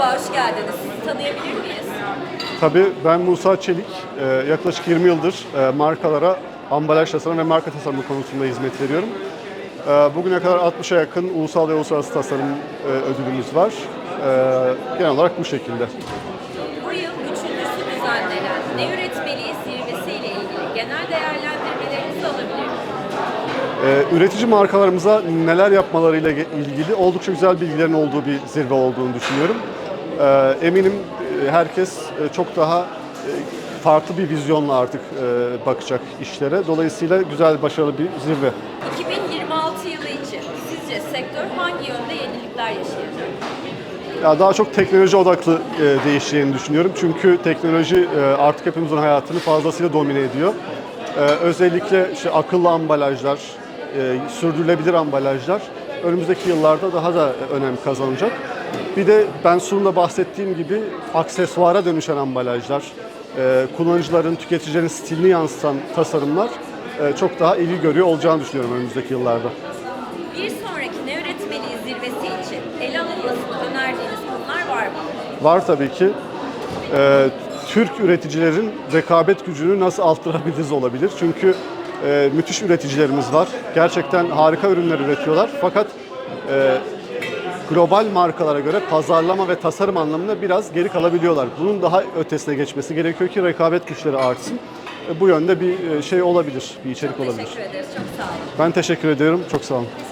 Merhaba, hoş geldiniz. Sizi tanıyabilir miyiz? Tabii ben Musa Çelik. Ee, Yaklaşık 20 yıldır e, markalara ambalaj tasarım ve marka tasarımı konusunda hizmet veriyorum. Ee, Bugüne kadar 60'a yakın ulusal ve uluslararası tasarım e, ödülümüz var. Ee, Genel olarak bu şekilde. Bu yıl üçüncüsü düzenlenen Ne Üretmeliyiz zirvesi ile ilgili genel değerlendirmelerinizi alabilir miyim? Ee, Üretici markalarımıza neler yapmalarıyla ilgili oldukça güzel bilgilerin olduğu bir zirve olduğunu düşünüyorum. Ee, Eminim e, herkes e, çok daha e, farklı bir vizyonla artık bakacak işlere. Dolayısıyla güzel, başarılı bir zirve. 2026 yılı için sizce sektör hangi yönde yenilikler yaşayacak? Ya daha çok teknoloji odaklı e, değişeceğini düşünüyorum. Çünkü teknoloji e, artık hepimizin hayatını fazlasıyla domine ediyor. E, özellikle işte akıllı ambalajlar, e, sürdürülebilir ambalajlar önümüzdeki yıllarda daha da önem kazanacak. Bir de ben sunumda bahsettiğim gibi aksesuara dönüşen ambalajlar, e, kullanıcıların, tüketicilerin stilini yansıtan tasarımlar e, çok daha ilgi görüyor olacağını düşünüyorum önümüzdeki yıllarda. Bir sonraki Ne Üretmeliyiz zirvesi için ele alınmasını önerdiğiniz konular var mı? Var tabii ki. Ee, Türk üreticilerin rekabet gücünü nasıl arttırabiliriz olabilir. Çünkü e, müthiş üreticilerimiz var. Gerçekten harika ürünler üretiyorlar. Fakat e, global markalara göre pazarlama ve tasarım anlamında biraz geri kalabiliyorlar. Bunun daha ötesine geçmesi gerekiyor ki rekabet güçleri artsın. E, bu yönde bir e, şey olabilir, bir içerik olabilir. Teşekkür ederiz, çok sağ olun. Ben teşekkür ediyorum. Çok sağ olun.